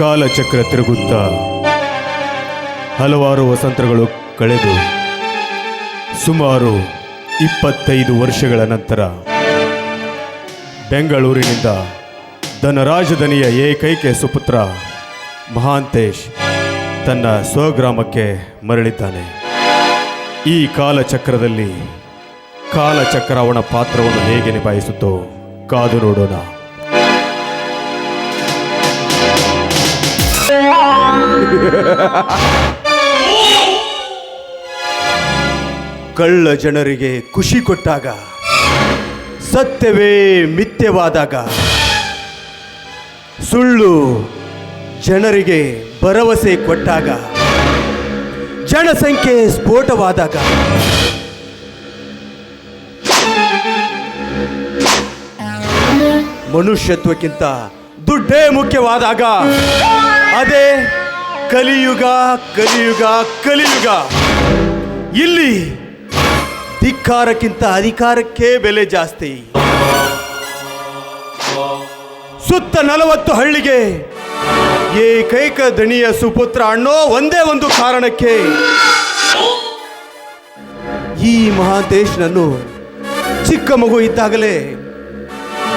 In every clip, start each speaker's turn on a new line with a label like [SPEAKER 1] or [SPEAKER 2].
[SPEAKER 1] ಕಾಲಚಕ್ರ ತಿರುಗುತ್ತಾ ಹಲವಾರು ವಸಂತಗಳು ಕಳೆದು ಸುಮಾರು ಇಪ್ಪತ್ತೈದು ವರ್ಷಗಳ ನಂತರ ಬೆಂಗಳೂರಿನಿಂದ ಧನರಾಜಧನಿಯ ಏಕೈಕ ಸುಪುತ್ರ ಮಹಾಂತೇಶ್ ತನ್ನ ಸ್ವಗ್ರಾಮಕ್ಕೆ ಮರಳಿದ್ದಾನೆ. ಈ ಕಾಲಚಕ್ರದಲ್ಲಿ ಕಾಲಚಕ್ರ ಅವನ ಪಾತ್ರವನ್ನು ಹೇಗೆ ನಿಭಾಯಿಸುತ್ತೋ ಕಾದು ನೋಡೋಣ. ಕಳ್ಳ ಜನರಿಗೆ ಖುಷಿ ಕೊಟ್ಟಾಗ, ಸತ್ಯವೇ ಮಿಥ್ಯವಾದಾಗ, ಸುಳ್ಳು ಜನರಿಗೆ ಭರವಸೆ ಕೊಟ್ಟಾಗ, ಜನಸಂಖ್ಯೆ ಸ್ಫೋಟವಾದಾಗ, ಮನುಷ್ಯತ್ವಕ್ಕಿಂತ ದುಡ್ಡೇ ಮುಖ್ಯವಾದಾಗ, ಅದೇ ಕಲಿಯುಗ ಕಲಿಯುಗ ಕಲಿಯುಗ. ಇಲ್ಲಿ ಧಿಕ್ಕಾರಕ್ಕಿಂತ ಅಧಿಕಾರಕ್ಕೆ ಬೆಲೆ ಜಾಸ್ತಿ. ಸುತ್ತ ನಲವತ್ತು ಹಳ್ಳಿಗೆ ಏಕೈಕ ದಣಿಯ ಸುಪುತ್ರ ಅನ್ನೋ ಒಂದೇ ಒಂದು ಕಾರಣಕ್ಕೆ ಈ ಮಹಾದೇಶ್ನನ್ನು ಚಿಕ್ಕ ಮಗು ಇದ್ದಾಗಲೇ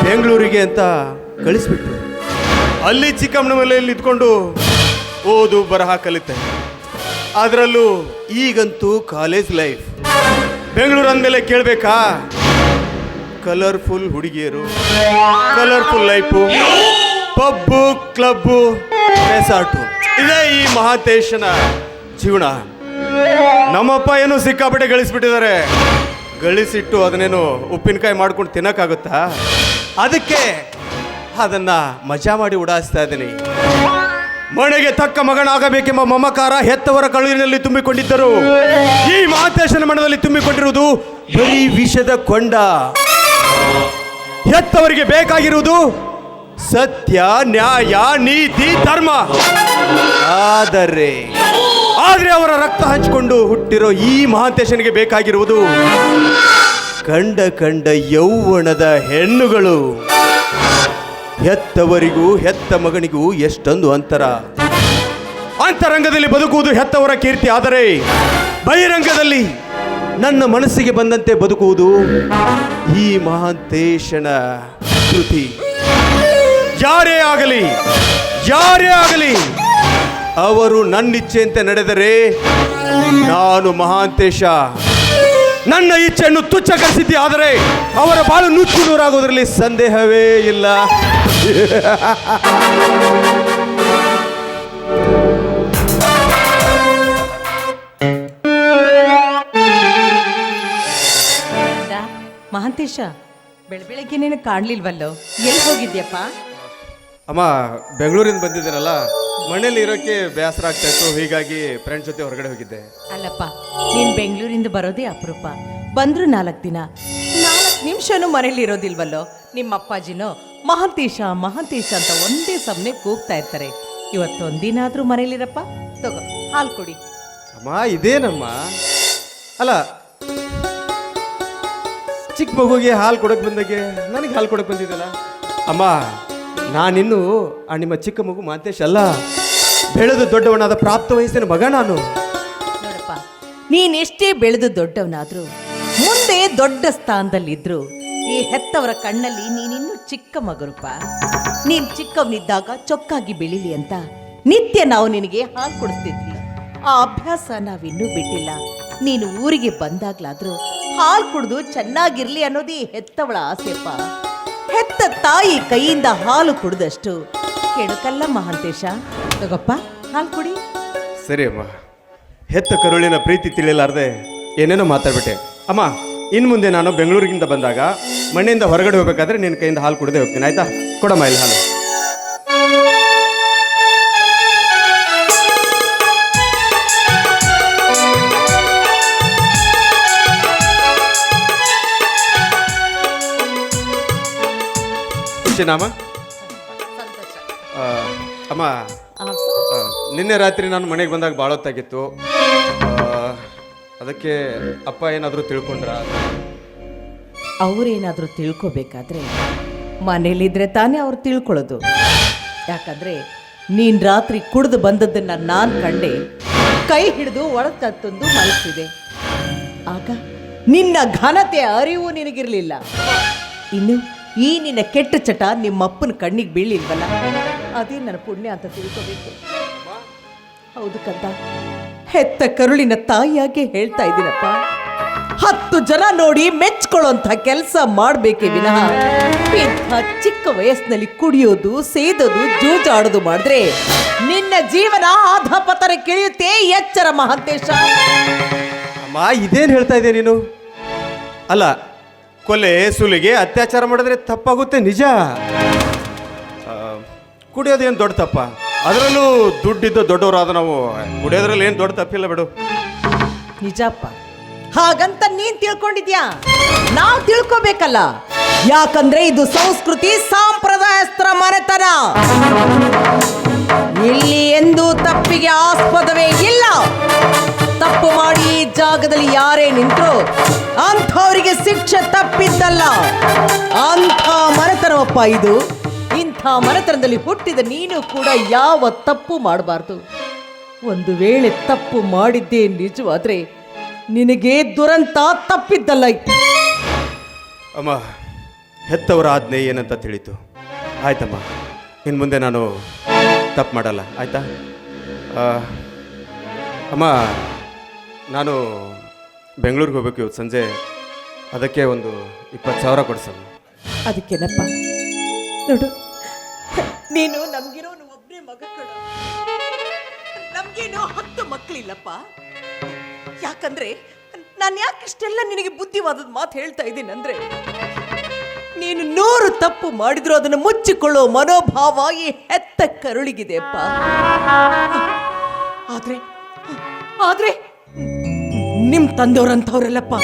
[SPEAKER 1] ಬೆಂಗಳೂರಿಗೆ ಅಂತ ಕಳಿಸ್ಬಿಟ್ರು. ಅಲ್ಲಿ ಚಿಕ್ಕಮ್ಮನ ಮನೆಯಲ್ಲಿ ಇದ್ಕೊಂಡು ಓದು ಬರಹ ಕಲಿತೆ. ಅದರಲ್ಲೂ ಈಗಂತೂ ಕಾಲೇಜ್ ಲೈಫ್ ಬೆಂಗಳೂರು ಅಂದಮೇಲೆ ಕೇಳಬೇಕಾ? ಕಲರ್ಫುಲ್ ಹುಡುಗಿಯರು colourful life pub club resort ಇದೇ ಈ ಮಹಾತೇಶನ ಜೀವನ. ನಮ್ಮಪ್ಪ ಏನು ಸಿಕ್ಕಾಪಟ್ಟೆ ಗಳಿಸ್ಬಿಟ್ಟಿದ್ದಾರೆ. ಗಳಿಸಿಟ್ಟು ಅದನ್ನೇನು ಉಪ್ಪಿನಕಾಯಿ ಮಾಡ್ಕೊಂಡು ತಿನ್ನೋಕ್ಕಾಗುತ್ತಾ? ಅದಕ್ಕೆ ಅದನ್ನು ಮಜಾ ಮಾಡಿ ಉಡಾಯಿಸ್ತಾ ಇದ್ದೀನಿ. ಮನೆಗೆ ತಕ್ಕ ಮಗನಾಗಬೇಕೆಂಬ ಮಮಕಾರ ಹೆತ್ತವರ ಕಳುವಿನಲ್ಲಿ ತುಂಬಿಕೊಂಡಿದ್ದರು. ಈ ಮಾತೇಶನ ಮನದಲ್ಲಿ ತುಂಬಿಕೊಂಡಿರುವುದು ಬರೀ ವಿಷದ ಕೊಂಡ. ಹೆತ್ತವರಿಗೆ ಬೇಕಾಗಿರುವುದು ಸತ್ಯ, ನ್ಯಾಯ, ನೀತಿ, ಧರ್ಮ. ಆದರೆ ಆದರೆ ಅವರ ರಕ್ತ ಹಂಚಿಕೊಂಡು ಹುಟ್ಟಿರೋ ಈ ಮಹಾಂತೇಶನಿಗೆ ಬೇಕಾಗಿರುವುದು ಕಂಡ ಕಂಡ ಯೌವನದ ಹೆಣ್ಣುಗಳು. ಹೆತ್ತವರಿಗೂ, ಹೆತ್ತ ಮಗನಿಗೂ ಎಷ್ಟೊಂದು ಅಂತರ. ಅಂತರಂಗದಲ್ಲಿ ಬದುಕುವುದು ಹೆತ್ತವರ ಕೀರ್ತಿ, ಆದರೆ ಬಹಿರಂಗದಲ್ಲಿ ನನ್ನ ಮನಸ್ಸಿಗೆ ಬಂದಂತೆ ಬದುಕುವುದು ಈ ಮಹಾಂತೇಶನ ಕೃತಿ. ಯಾರೇ ಆಗಲಿ ಯಾರೇ ಆಗಲಿ, ಅವರು ನನ್ನ ಇಚ್ಛೆಯಂತೆ ನಡೆದರೆ ನಾನು ಮಹಾಂತೇಶ. ನನ್ನ ಇಚ್ಛೆಯನ್ನು ತುಚ್ಛಕರಿಸಿದ್ದೆ ಆದರೆ ಅವರ ಬಾಳು ನುಚ್ಚು ನೂರಾಗೋದ್ರಲ್ಲಿ ಸಂದೇಹವೇ ಇಲ್ಲ.
[SPEAKER 2] ಅದ, ಬೆಳ ಬೆಳಗ್ಗೆ ನೀನು ಕಾಣ್ಲಿಲ್ವಲ್ಲೋ? ಎಲ್ಲಿ ಹೋಗಿದ್ಯಪ್ಪ?
[SPEAKER 1] ಅಮ್ಮ ಬೆಂಗಳೂರಿಂದ ಬಂದಿದ್ದೀರಲ್ಲ ಮನೇಲಿ ಇರೋಕ್ಕೆ ಬೇಸರ ಆಗ್ತಾ ಇತ್ತು ಹೀಗಾಗಿ ಫ್ರೆಂಡ್ಸ್ ಜೊತೆ ಹೊರಗಡೆ ಹೋಗಿದ್ದೆ.
[SPEAKER 2] ಅಲ್ಲಪ್ಪ ನೀನ್ ಬೆಂಗಳೂರಿಂದ ಬರೋದೇ ಅಪರೂಪ. ಬಂದ್ರು ನಾಲ್ಕು ದಿನ. ನಾಲ್ಕು ನಿಮಿಷನೂ ಮನೇಲಿ ಇರೋದಿಲ್ವಲ್ಲೋ? ನಿಮ್ಮ ಅಪ್ಪಾಜಿನೋ ಮಹಾಂತೇಶ ಮಹಾಂತೇಶ ಅಂತ ಒಂದೇ ಸಮನೆ ಕೂಗ್ತಾ ಇರ್ತಾರೆ. ಇವತ್ತೊಂದಿನ ಆದ್ರೂ ಮನೇಲಿರಪ್ಪ ತಗೋ ಹಾಲು ಕೊಡಿ.
[SPEAKER 1] ಅಮ್ಮ ಇದೇನಮ್ಮ? ಅಲ್ಲ ಚಿಕ್ಕ ಮಗುಗೆ ಹಾಲು ಕೊಡಕ್ಕೆ ಬಂದಾಗೆ ನನಗೆ ಹಾಲು ಕೊಡಕ್ಕೆ ಬಂದಿದ್ದಲ್ಲ? ಅಮ್ಮ ನಾನಿನ್ನು ಆ ನಿಮ್ಮ ಚಿಕ್ಕ ಮಗು ಮಾತೇಶ್ ಅಲ್ಲ. ಬೆಳೆದು ದೊಡ್ಡವನಾದ ಪ್ರಾಪ್ತ ವಯಸ್ಸಿನ ಮಗ ನಾನು.
[SPEAKER 2] ನೋಡಪ್ಪ ನೀನೆಷ್ಟೇ ಬೆಳೆದು ದೊಡ್ಡವನಾದ್ರು ಮುಂದೆ ದೊಡ್ಡ ಸ್ಥಾನದಲ್ಲಿದ್ರು ಈ ಹೆತ್ತವರ ಕಣ್ಣಲ್ಲಿ ನೀನಿನ್ನೂ ಚಿಕ್ಕ ಮಗರುಪ. ನೀನ್ ಚಿಕ್ಕವನಿದ್ದಾಗ ಚೊಕ್ಕಾಗಿ ಬೆಳಿಲಿ ಅಂತ ನಿತ್ಯ ನಾವು ನಿನಗೆ ಹಾಲು ಕೊಡಿಸ್ತಿದ್ವಿ. ಆ ಅಭ್ಯಾಸ ನಾವಿನ್ನೂ ಬಿಟ್ಟಿಲ್ಲ. ನೀನು ಊರಿಗೆ ಬಂದಾಗ್ಲಾದ್ರೂ ಹಾಲು ಕುಡಿದು ಚೆನ್ನಾಗಿರ್ಲಿ ಅನ್ನೋದೇ ಹೆತ್ತವಳ ಆಸೆಪ್ಪ. ಹೆತ್ತ ತಾಯಿ ಕೈಯಿಂದ ಹಾಲು ಕುಡ್ದಷ್ಟು ಕೆಣಕಲ್ಲ ಮಹಾಂತೇಶ. ತಗಪ್ಪ, ಹಾಲು ಕುಡಿ.
[SPEAKER 1] ಸರಿ ಅಮ್ಮ. ಹೆತ್ತ ಕರುಳಿನ ಪ್ರೀತಿ ತಿಳಿಲಾರ್ದೆ ಏನೇನೋ ಮಾತಾಡ್ಬಿಟ್ಟೆ. ಅಮ್ಮ ಇನ್ನು ಮುಂದೆ ನಾನು ಬೆಂಗಳೂರಿಗಿಂತ ಬಂದಾಗ ಮನೆಯಿಂದ ಹೊರಗಡೆ ಹೋಗ್ಬೇಕಾದ್ರೆ ನಿನ್ನ ಕೈಯಿಂದ ಹಾಲು ಕುಡದೆ ಹೋಗ್ತೀನಿ, ಆಯ್ತಾ? ಕೊಡಮ್ಮ ಇಲ್ಲಿ ಹಾಲು. ನಾಮ? ಅಮ್ಮ ನಿನ್ನೆ ರಾತ್ರಿ ನಾನು ಮನೆಗೆ ಬಂದಾಗ ಭಾಳ ಹೊತ್ತಾಗಿತ್ತು. ಅದಕ್ಕೆ ಅಪ್ಪ ಏನಾದರೂ ತಿಳ್ಕೊಂಡ್ರ?
[SPEAKER 2] ಅವರೇನಾದರೂ ತಿಳ್ಕೊಬೇಕಾದ್ರೆ ಮನೇಲಿದ್ರೆ ತಾನೇ ಅವ್ರು ತಿಳ್ಕೊಳ್ಳೋದು. ಯಾಕಂದ್ರೆ ನೀನು ರಾತ್ರಿ ಕುಡಿದು ಬಂದದ್ದನ್ನು ನಾನು ಕಂಡೆ ಕೈ ಹಿಡಿದು ಒಳಗ ತಂದು ಆಗ ನಿನ್ನ ಘನತೆ ಅರಿವು ನಿನಗಿರಲಿಲ್ಲ. ಇನ್ನು ಈ ನಿನ್ನ ಕೆಟ್ಟ ಚಟ ನಿಮ್ಮಪ್ಪನ ಕಣ್ಣಿಗೆ ಬೀಳಿಲ್ವಲ್ಲ ಅದೇ ನನ್ನ ಪುಣ್ಯ ಅಂತ ತಿಳ್ಕೋಬೇಕು. ಹೌದು ಕಂದ. ಹೆತ್ತ ಕರುಳಿನ ತಾಯಿಯಾಗೆ ಹೇಳ್ತಾ ಇದ್ದೀನಪ್ಪ. ಹತ್ತು ಜನ ನೋಡಿ ಮೆಚ್ಕೊಳ್ಳೋಂಥ ಕೆಲಸ ಮಾಡಬೇಕೇ ವಿನಃ. ಇಂಥ ಚಿಕ್ಕ ವಯಸ್ಸಿನಲ್ಲಿ ಕುಡಿಯೋದು, ಸೇದೋದು, ಜೂಜಾಡೋದು ಮಾಡಿದ್ರೆ ನಿನ್ನ ಜೀವನ ಅಧಪತನ ಕಿಳಿಯುತ್ತೆ, ಎಚ್ಚರ ಮಹಾಂತೇಶ.
[SPEAKER 1] ಅಮ್ಮ, ಇದೇನು ಹೇಳ್ತಾ ಇದ್ದೆ ನೀನು? ಅಲ್ಲ, ಕೊಲೆ, ಸುಲಿಗೆ, ಅತ್ಯಾಚಾರ ಮಾಡಿದ್ರೆ ತಪ್ಪಾಗುತ್ತೆ, ನಿಜ? ಕುಡಿಯೋದೇನು ದೊಡ್ಡ ತಪ್ಪ? ಅದರಲ್ಲೂ ದುಡ್ಡಿದ್ದ ದೊಡ್ಡವರಾದ ನಾವು. ಕುಡಿಯೋದ್ರಲ್ಲಿ ಏನು ದೊಡ್ಡ ತಪ್ಪಿಲ್ಲ ಬಿಡು.
[SPEAKER 2] ನಿಜಪ್ಪ. ಹಾಗಂತ ನೀನ್ ತಿಳ್ಕೊಂಡಿದ್ಯಾ? ನಾವು ತಿಳ್ಕೊಬೇಕಲ್ಲ. ಯಾಕಂದ್ರೆ ಇದು ಸಂಸ್ಕೃತಿ ಸಾಂಪ್ರದಾಯಸ್ತ್ರ ಮನೆತನ. ಇಲ್ಲಿ ಎಂದು ತಪ್ಪಿಗೆ ಆಸ್ಪದವೇ ಇಲ್ಲ. ತಪ್ಪು ಮಾಡಿ ಜಾಗದಲ್ಲಿ ಯಾರೇ ನಿಂತರು ಅಂಥವರಿಗೆ ಶಿಕ್ಷೆ ತಪ್ಪಿದ್ದಲ್ಲ. ಅಂಥ ಮನೆತನವಪ್ಪ ಇದು. ಇಂಥ ಮನೆತನದಲ್ಲಿ ಹುಟ್ಟಿದ ನೀನು ಕೂಡ ಯಾವ ತಪ್ಪು ಮಾಡಬಾರ್ದು. ಒಂದು ವೇಳೆ ತಪ್ಪು ಮಾಡಿದ್ದೇ ನಿಜವಾದ್ರೆ ನಿನಗೆ ದುರಂತ ತಪ್ಪಿದ್ದಲ್ಲ
[SPEAKER 1] ಅಮ್ಮ ಹೆತ್ತವರ ಆಜ್ಞೆ ಏನಂತ ತಿಳಿತು? ಆಯ್ತಮ್ಮ ಇನ್ನು ಮುಂದೆ ನಾನು ತಪ್ಪು ಮಾಡಲ್ಲ ಆಯ್ತಾ? ಅಮ್ಮ ನಾನು ಬೆಂಗಳೂರಿಗೆ ಹೋಗ್ಬೇಕು ಇವತ್ತು ಸಂಜೆ ಅದಕ್ಕೆ ಒಂದು ಇಪ್ಪತ್ತು ಸಾವಿರ ಕೊಡಿಸಮ್ಮ
[SPEAKER 2] ಅದಕ್ಕೇನಪ್ಪ ನೋಡು ನೀನು ನಮ್ಗಿರೋ ಒಬ್ಬನೇ ಮಗ ಕಣ ನಮ್ಗೇನು ಹತ್ತು ಮಕ್ಕಳಿಲ್ಲಪ್ಪ ಯಾಕಂದ್ರೆ ನಾನು ಯಾಕೆ ಇಷ್ಟೆಲ್ಲ ನಿನಗೆ ಬುದ್ಧಿವಾದದ ಮಾತು ಹೇಳ್ತಾ ಇದ್ದೀನಿ ಅಂದ್ರೆ, ನೀನು ನೂರು ತಪ್ಪು ಮಾಡಿದ್ರು ಅದನ್ನು ಮುಚ್ಚಿಕೊಳ್ಳೋ ಮನೋಭಾವ ಈ ಹೆತ್ತ ಕರುಳಿಗಿದೆಯಪ್ಪ. ಆದ್ರೆ ಆದ್ರೆ ನಿಮ್ ತಂದೆಯವರಂಥವ್ರಲ್ಲಪ್ಪ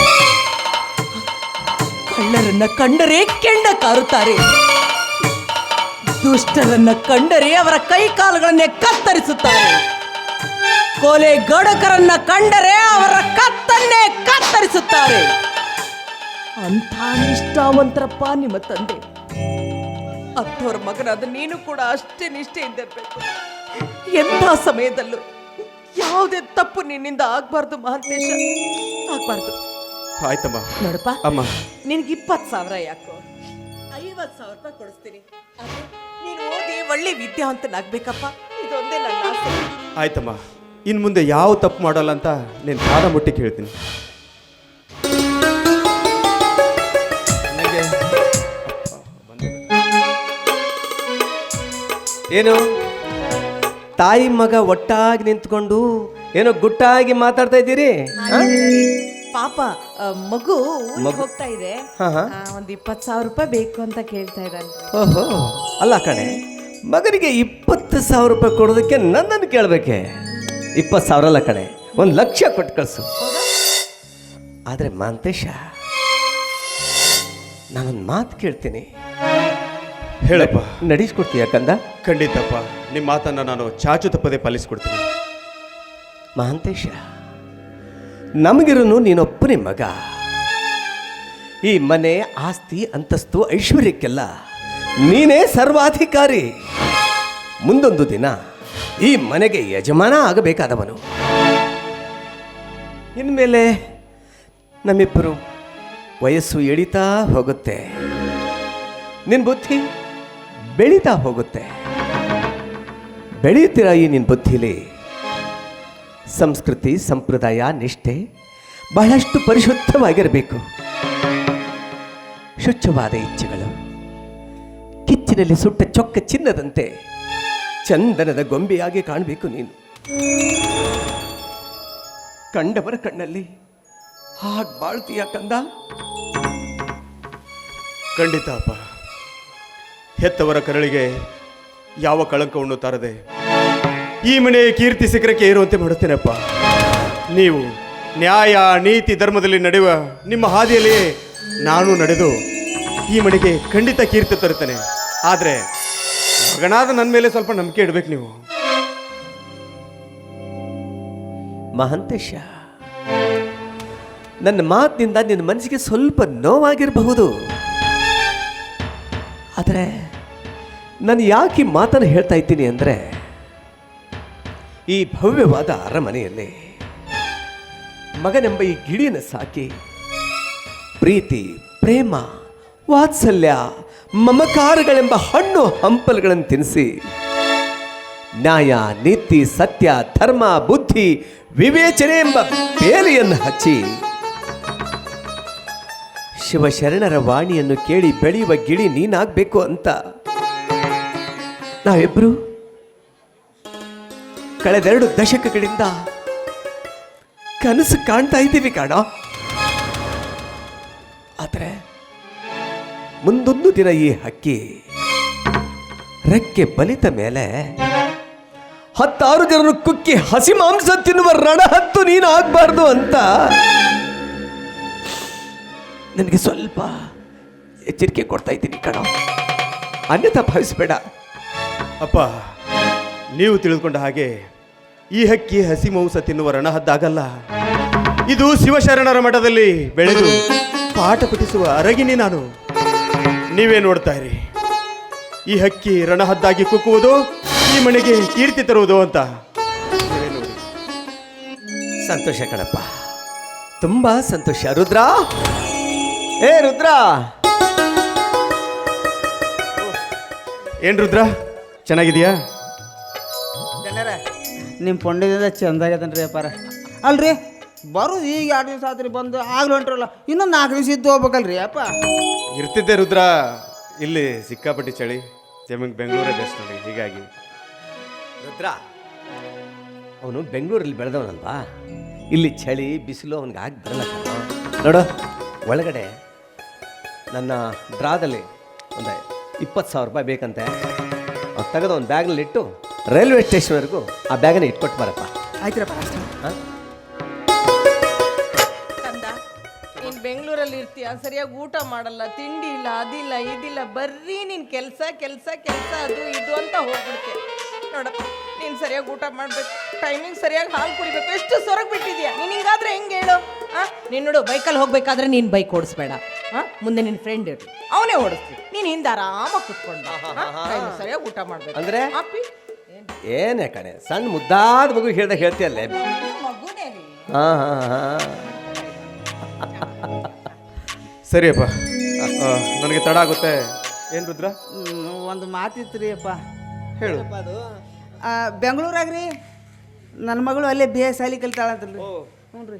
[SPEAKER 2] ಕಳ್ಳರನ್ನ ಕಂಡರೆ ಕೆಂಡ ಕಾರುತ್ತಾರೆ. ದುಷ್ಟರನ್ನ ಕಂಡರೆ ಅವರ ಕೈ ಕಾಲುಗಳನ್ನೇ ಕತ್ತರಿಸುತ್ತಾರೆ. ಕೊಲೆ ಗಡಕರನ್ನ ಕಂಡರೆ ಅವರ ಕತ್ತನ್ನೇ ಕತ್ತರಿಸುತ್ತಾರೆ. ಅಂತ ನಿಷ್ಠಾವಂತರಪ್ಪ ನಿಮ್ಮ ತಂದೆ. ಅಂಥವ್ರ ಮಗನಾದ ನೀನು ಕೂಡ ಅಷ್ಟೇ ನಿಷ್ಠೆಯಿಂದ ಇರಬೇಕು ಎಂಥ ಸಮಯದಲ್ಲೂ ಯಾವುದೇ ತಪ್ಪು ನಿನ್ನಿಂದ ಆಗ್ಬಾರ್ದು ಮಹಾಂತೇಶ. ಆಗ್ಬಾರ್ದು.
[SPEAKER 1] ಆಯ್ತಮ್ಮ.
[SPEAKER 2] ನೋಡಪ್ಪ
[SPEAKER 1] ಅಮ್ಮ.
[SPEAKER 2] ನಿನ್ಗೆ ಇಪ್ಪತ್ತು ಸಾವಿರ ಯಾಕೋ? ಐವತ್ತು ಸಾವಿರ ರೂಪಾಯಿ ಕೊಡಿಸ್ತೀನಿ. ಒಳ್ಳೆ ವಿದ್ಯಾವಂತನಾಗ್ಬೇಕಪ್ಪ. ಇದೊಂದೇ ನನ್ನ ಆಸೆ.
[SPEAKER 1] ಆಯ್ತಮ್ಮ ಇನ್ನು ಮುಂದೆ ಯಾವ ತಪ್ಪು ಮಾಡಲ್ಲ ಅಂತ ನೀನು ಪಾದ ಮುಟ್ಟಿ ಕೇಳ್ತೀನಿ.
[SPEAKER 3] ಏನು? ತಾಯಿ ಮಗ ಒಟ್ಟಾಗಿ ನಿಂತ್ಕೊಂಡು ಏನೋ ಗುಟ್ಟಾಗಿ ಮಾತಾಡ್ತಾ ಇದ್ದೀರಿ?
[SPEAKER 2] ಪಾಪ ಆ, ಮಗು ಊರಿಗೆ ಹೋಗ್ತಾ ಇದೆ.
[SPEAKER 3] ಹಾ, ಹಾ.
[SPEAKER 2] ಆ, ಒಂದ್ ಇಪ್ಪತ್ತು ಸಾವಿರ ರೂಪಾಯಿ ಬೇಕು ಅಂತ ಕೇಳ್ತಾ ಇದ್ದಾರೆ
[SPEAKER 3] ಓಹೋ ಅಲ್ಲ ಕಣೆ ಮಗನಿಗೆ ಇಪ್ಪತ್ತು ಸಾವಿರ ರೂಪಾಯಿ ಕೊಡೋದಕ್ಕೆ ನನ್ನನ್ನು ಕೇಳಬೇಕೆ? ಇಪ್ಪತ್ತು ಸಾವಿರ ಅಲ್ಲ ಕಣೆ ಒಂದು ಲಕ್ಷ ಕೊಟ್ಟು ಕಳಿಸು. ಆದರೆ ಮಾಂತೇಶ ನಾನೊಂದು ಮಾತು ಕೇಳ್ತೀನಿ.
[SPEAKER 1] ಹೇಳಪ್ಪ.
[SPEAKER 3] ನಡೆಸ್ಕೊಡ್ತೀಯ ಕಂದ?
[SPEAKER 1] ಖಂಡಿತಪ್ಪ ನಿಮ್ಮ ಮಾತನ್ನು ನಾನು ಚಾಚು ತಪ್ಪದೆ ಪಾಲಿಸ್ಕೊಡ್ತೀನಿ.
[SPEAKER 3] ಮಹಾಂತೇಶ ನಮಗಿರೋನು ನೀನೊಬ್ಬನೇ ಮಗ. ಈ ಮನೆ ಆಸ್ತಿ ಅಂತಸ್ತು ಐಶ್ವರ್ಯಕ್ಕೆಲ್ಲ ನೀನೇ ಸರ್ವಾಧಿಕಾರಿ. ಮುಂದೊಂದು ದಿನ ಈ ಮನೆಗೆ ಯಜಮಾನ ಆಗಬೇಕಾದವನು. ಇನ್ಮೇಲೆ ನಮ್ಮಿಬ್ಬರು ವಯಸ್ಸು ಎಳಿತಾ ಹೋಗುತ್ತೆ. ನಿನ್ನ ಬುದ್ಧಿ ಬೆಳೀತಾ ಹೋಗುತ್ತೆ. ಬೆಳೆಯುತ್ತೀರ ಈ ನಿನ್ನ ಬುದ್ಧಿಲಿ? ಸಂಸ್ಕೃತಿ, ಸಂಪ್ರದಾಯ, ನಿಷ್ಠೆ ಬಹಳಷ್ಟು ಪರಿಶುದ್ಧವಾಗಿರಬೇಕು. ಶುಚ್ಛವಾದ ಇಚ್ಛೆಗಳು. ಕಿಚ್ಚಿನಲ್ಲಿ ಸುಟ್ಟ ಚೊಕ್ಕ ಚಿನ್ನದಂತೆ. ಚಂದನದ ಗೊಂಬೆಯಾಗಿ ಕಾಣಬೇಕು ನೀನು. ಕಂಡವರ ಕಣ್ಣಲ್ಲಿ ಹಾಗೆ ಬಾಳ್ತೀಯ ಕಂದ?
[SPEAKER 1] ಖಂಡಿತ ಅಪ್ಪ ಹೆತ್ತವರ ಕರಳಿಗೆ ಯಾವ ಕಳಂಕವನ್ನು ತಾರದೆ? ಈ ಮನೆಯ ಕೀರ್ತಿ ಸಿಖರಕ್ಕೆ ಏರುವಂತೆ ಮಾಡುತ್ತೇನಪ್ಪ. ನೀವು ನ್ಯಾಯ ನೀತಿ ಧರ್ಮದಲ್ಲಿ ನಡೆಯುವ ನಿಮ್ಮ ಹಾದಿಯಲ್ಲಿ ನಾನು ನಡೆದು ಈ ಮನೆಗೆ ಖಂಡಿತ ಕೀರ್ತಿ ತರುತ್ತೇನೆ. ಆದರೆ ಮಗನಾದ ನನ್ನ ಮೇಲೆ ಸ್ವಲ್ಪ ನಂಬಿಕೆ ಇಡಬೇಕು ನೀವು.
[SPEAKER 3] ಮಹಂತೇಶ, ನನ್ನ ಮಾತಿನಿಂದ ನಿನ್ನ ಮನಸ್ಸಿಗೆ ಸ್ವಲ್ಪ ನೋವಾಗಿರಬಹುದು. ಆದರೆ ನಾನು ಯಾಕೆ ಮಾತನ್ನು ಹೇಳ್ತಾ ಇದ್ದೀನಿ ಅಂದರೆ, ಈ ಭವ್ಯವಾದ ಅರಮನೆಯಲ್ಲಿ ಮಗನೆಂಬ ಈ ಗಿಳಿಯನ್ನು ಸಾಕಿ ಪ್ರೀತಿ, ಪ್ರೇಮ ವಾತ್ಸಲ್ಯ, ಮಮಕಾರಗಳೆಂಬ ಹಣ್ಣು ಹಂಪಲುಗಳನ್ನು ತಿನ್ನಿಸಿ. ನ್ಯಾಯ, ನೀತಿ, ಸತ್ಯ, ಧರ್ಮ, ಬುದ್ಧಿ, ವಿವೇಚನೆ ಎಂಬ ಬೇಲಿಯನ್ನು ಹಚ್ಚಿ. ಶಿವಶರಣರ ವಾಣಿಯನ್ನು ಕೇಳಿ ಬೆಳೆಯುವ ಗಿಳಿ ನೀನಾಗಬೇಕು ಅಂತ. ನಾವಿಬ್ರು ಕಳೆದೆರಡು ದಶಕಗಳಿಂದ ಕನಸು ಕಾಣ್ತಾ ಇದ್ದೀವಿ ಕಾಣ. ಮುಂದೊಂದು ದಿನ ಈ ಹಕ್ಕಿ ರೆಕ್ಕೆ ಬಲಿತ ಮೇಲೆ ಹತ್ತಾರು ಜನರು ಕುಕ್ಕಿ ಹಸಿ ಮಾಂಸ ತಿನ್ನುವ ರಣಹತ್ತು ನೀನು ಆಗ್ಬಾರ್ದು ಅಂತ ನನಗೆ ಸ್ವಲ್ಪ ಎಚ್ಚರಿಕೆ ಕೊಡ್ತಾ ಇದ್ದೀನಿ ಕಣ. ಅನ್ಯಥಾ ಭಾವಿಸ್ಬೇಡ.
[SPEAKER 1] ಅಪ್ಪ, ನೀವು ತಿಳಿದುಕೊಂಡ ಹಾಗೆ ಈ ಹಕ್ಕಿ ಹಸಿ ಮಾಂಸ ತಿನ್ನುವ ರಣಹದ್ದಾಗಲ್ಲ. ಇದು ಶಿವಶರಣರ ಮಠದಲ್ಲಿ ಬೆಳೆದು ಪಾಠ ಪಠಿಸುವ ಅರಗಿನಿ ನಾನು. ನೀವೇ ನೋಡ್ತಾ ಇರಿ. ಈ ಹಕ್ಕಿ ರಣಹದ್ದಾಗಿ ಕುಕ್ಕುವುದು ಈ ಮನೆಗೆ ಕೀರ್ತಿ ತರುವುದು ಅಂತ. ನೀವೇ ನೋಡಿ
[SPEAKER 3] ಸಂತೋಷ ಕಣಪ್ಪ. ತುಂಬಾ ಸಂತೋಷ. ರುದ್ರ? ಏ ರುದ್ರ!
[SPEAKER 1] ಏನ್ ರುದ್ರ? ಚೆನ್ನಾಗಿದೆಯಾ
[SPEAKER 4] ಜನರ ನಿಮ್ಮ ಪುಂಡ್ಯದಿಂದ ಚಂದಾಗ್ಯದನ್ರಿ ಅಪ್ಪಾರ ಅಲ್ರಿ ಬರೋದು ಈಗ ಎರಡು ದಿವಸ ಆತ್ರಿ ಬಂದು ಆಗ್ಲೂ ಹೊಂಟ್ರಲ್ಲ ಇನ್ನೊಂದು ನಾಲ್ಕು ದಿವಸ ಇದ್ದು ಹೋಗ್ಬೇಕಲ್ರಿ ಅಪ್ಪ.
[SPEAKER 1] ಇರ್ತಿದ್ದೆ ರುದ್ರ ಇಲ್ಲಿ ಸಿಕ್ಕಾಪಟ್ಟಿ ಚಳಿ ಜಮೀನ್ ಬೆಂಗಳೂರೇ ಬೆಸ್ಟ್ ನೋಡಿ ಹೀಗಾಗಿ.
[SPEAKER 3] ರುದ್ರ ಅವನು ಬೆಂಗಳೂರಲ್ಲಿ ಬೆಳೆದವನಲ್ವಾ? ಇಲ್ಲಿ ಚಳಿ ಬಿಸಿಲು ಅವನಿಗೆ ಆಗಿ ಬರಲ್ಲ ಕಣೋ. ನೋಡು ಒಳಗಡೆ ನನ್ನ ಡ್ರಾದಲ್ಲಿ ಒಂದು ಇಪ್ಪತ್ತು ಸಾವಿರ ರೂಪಾಯಿ ಬೇಕಂತೆ. ಅವ್ನು ತೆಗೆದು ಒಂದು ಬ್ಯಾಗ್ನಲ್ಲಿ ಇಟ್ಟು ರೈಲ್ವೆ ಸ್ಟೇಷನ್ವರೆಗೂ ಆ ಬ್ಯಾಗನ್ನ ಇಟ್ಕೊಟ್ಟು ಬರಪ್ಪ.
[SPEAKER 4] ಆಯ್ತ್ರಪ್ಪ ಅಷ್ಟೇ.
[SPEAKER 3] ಹಾಂ?
[SPEAKER 2] ಸರಿಯಾಗಿ ಊಟ ಮಾಡಲ್ಲ ತಿಂಡಿ ಇಲ್ಲ ಅದಿಲ್ಲ ಇದಿಲ್ಲ ಬರ್ರಿ ನೀನ್ ಕೆಲಸ ಕೆಲಸ ಕೆಲಸ ಅದು ಇದು ಅಂತ ಹೋಗ್ಬಿಡ್ತೆ. ನೋಡಪ್ಪ ನೀನ್ ಸರಿಯಾಗಿ ಊಟ ಮಾಡ್ಬೇಕು ಟೈಮಿಂಗ್ ಸರಿಯಾಗಿ ಹಾಲು ಕುಡಿಬೇಕು ಎಷ್ಟು ಸೊರಗ್ ಬಿಟ್ಟಿದ್ಯಾ ನೀನ್ ಹಿಂಗಾದ್ರೆ ಹೆಂಗೆ ಹೇಳು? ಹಾಂ ನೀನ್ ನೋಡು ಬೈಕಲ್ಲಿ ಹೋಗ್ಬೇಕಾದ್ರೆ ನೀನ್ ಬೈಕ್ ಓಡಿಸ್ಬೇಡ. ಮುಂದೆ ನಿನ್ ಫ್ರೆಂಡ್ ಇರು. ಅವನೇ ಓಡಿಸ್ತೀನಿ ನೀನ್ ಹಿಂದೆ ಆರಾಮಾಗಿ ಕುತ್ಕೊಂಡು ಸರಿಯಾಗಿ ಊಟ ಮಾಡ್ಬೇಕು.
[SPEAKER 3] ಅಂದ್ರೆ?
[SPEAKER 2] ಅಪ್ಪಿ
[SPEAKER 3] ಏನೇ ಕಣೆ ಸಣ್ಣ ಮುದ್ದಾದ ಮಗು ಹೇಳ್ದ ಹೇಳ್ತೀಯಲ್ಲೇ?
[SPEAKER 2] ಮಗುನೇ
[SPEAKER 3] ಹಾಂ ಹಾಂ
[SPEAKER 1] ಸರಿಯಪ್ಪ. ನನಗೆ ತಡ ಆಗುತ್ತೆ. ಏನ್ ರುದ್ರ?
[SPEAKER 4] ಒಂದು ಮಾತಿತ್ತು ರೀ ಅಪ್ಪ
[SPEAKER 1] ಹೇಳು
[SPEAKER 4] ಅದು? ಬೆಂಗಳೂರಾಗ ರೀ ನನ್ನ ಮಗಳು ಅಲ್ಲೇ ಬಿ ಎಸ್ ಸಾಲಿ ಕಲಿತಾಳಂತಲ್ರಿ ಹ್ಞೂ ರೀ.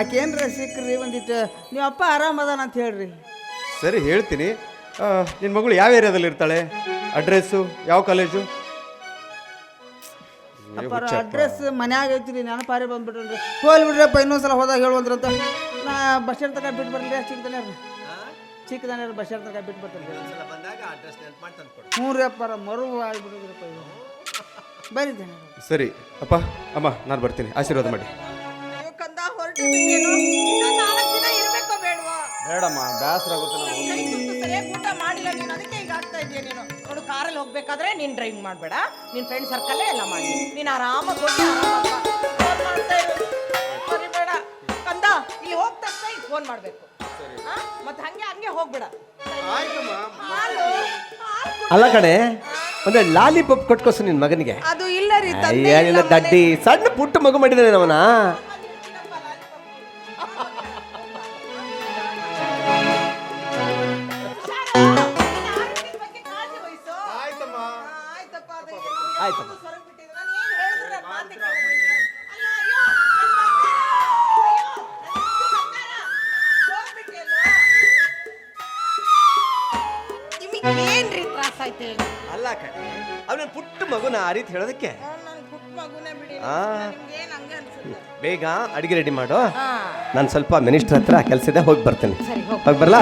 [SPEAKER 4] ಆಕೇನ್ರ ಸಿಕ್ಕ್ರಿ ಒಂದಿಟ್ಟು ನೀವು ಅಪ್ಪ ಆರಾಮದಾನ ಅಂತ ಹೇಳ್ರಿ.
[SPEAKER 1] ಸರಿ ಹೇಳ್ತೀನಿ. ನಿನ್ನ ಮಗಳು ಯಾವ ಏರಿಯಾದಲ್ಲಿ ಇರ್ತಾಳೆ? ಅಡ್ರೆಸ್ಸು ಯಾವ ಕಾಲೇಜು
[SPEAKER 4] ಅಡ್ರೆಸ್ ಮನ್ಯಾಗ ರೀ ನೆನಪಾರಿ ಬಂದ್ಬಿಟ್ರಿ ಹೋಗ್ಲಿ ಬಿಡ್ರಪ್ಪ ಇನ್ನೊಂದ್ಸಲ ಹೋದಾಗ ಹೇಳುವಂದ್ರಂತ ನಾ ಬಸ್ ಸ್ಟ್ಯಾಂಡ್ ತನಕ ಬಿಟ್ಟು ಬರ್ಲಿ ಚಿಕ್ಕದನೇ ಚಿಕ್ಕದಾನೆ ಬಸ್ ಸ್ಟ್ಯಾಂಡ್ ತನಕ ಬಿಟ್ಟು ಬರ್ತೀನಿ ಹ್ಞೂ ರೀ ಅಪ್ಪಾರ ಮರು ಆಗ್ಬಿಡುದ್ರಪ್ಪ ಇದು ಬರೀ ಧನ್ಯವಾದ
[SPEAKER 1] ಸರಿ ಅಪ್ಪ ಅಮ್ಮ ನಾನು ಬರ್ತೀನಿ. ಆಶೀರ್ವಾದ ಮಾಡಿ.
[SPEAKER 2] ಅಯ್ಯೋ ಕಂದ ಹೊರಟಿದ್ದೇನು ನಾಲ್ಕು ದಿನ ಇರ್ಬೇಕೋ ಬೇಡವಾ?
[SPEAKER 1] ಬೇಡಮ್ಮ ಬೇಸರ ಆಗುತ್ತೆ
[SPEAKER 2] ನಾನು ಸರಿಯಾಗಿ ಊಟ ಮಾಡಿಲ್ಲ ನೀನು ಅದಕ್ಕೆ ಈಗ ಆಗ್ತಾ ಇದೆಯಾ ನೀನು. ನೋಡು ಕಾರಲ್ಲಿ ಹೋಗ್ಬೇಕಾದ್ರೆ ನೀನು ಡ್ರೈವಿಂಗ್ ಮಾಡಬೇಡ. ನಿನ್ನ ಫ್ರೆಂಡ್ ಸರ್ಕಲ್ಲೇ ಎಲ್ಲ ಮಾಡಿ. ನೀನು ಆರಾಮಾಗಿ ಹೋಗಿ ಆರಾಮಾಗಿ ಬಾ. ಮಾಡ್ತಾ ಇರು. ಫೋನ್ ಮಾಡಬೇಕು. ಮತ್ತೆ ಹಂಗೆ ಹಂಗೆ ಹೋಗ್ಬೇಡ. ಹಾಲು.
[SPEAKER 3] ಅಲ್ಲ ಕಣೆ ಅಂದ್ರೆ ಲಾಲಿಪಾಪ್ ಕೊಟ್ಕೋಸು ನಿನ್ನ ಮಗನಿಗೆ.
[SPEAKER 2] ಅದು ಇಲ್ಲ ರೀ
[SPEAKER 3] ಅಯ್ಯ ನಿನ್ನ ದಡ್ಡಿ. ಸಣ್ಣ ಪುಟ್ಟ ಮಗು ಮಾಡಿದ್ದಾನೆ ಅವನ. ಅಲ್ಲ ಕಣೆ ಅವನ ಪುಟ್ಟ ಮಗುನ ಆ ರೀತಿ ಹೇಳೋದಕ್ಕೆ? ಆ. ಬೇಗ ಅಡಿಗೆ ರೆಡಿ ಮಾಡು. ನಾನು ಸ್ವಲ್ಪ ಮಿನಿಸ್ಟರ್ ಹತ್ರ ಕೆಲಸ ಇದೆ ಹೋಗಿ ಬರ್ತೇನೆ. ಹೋಗಿ ಬರಲಾ?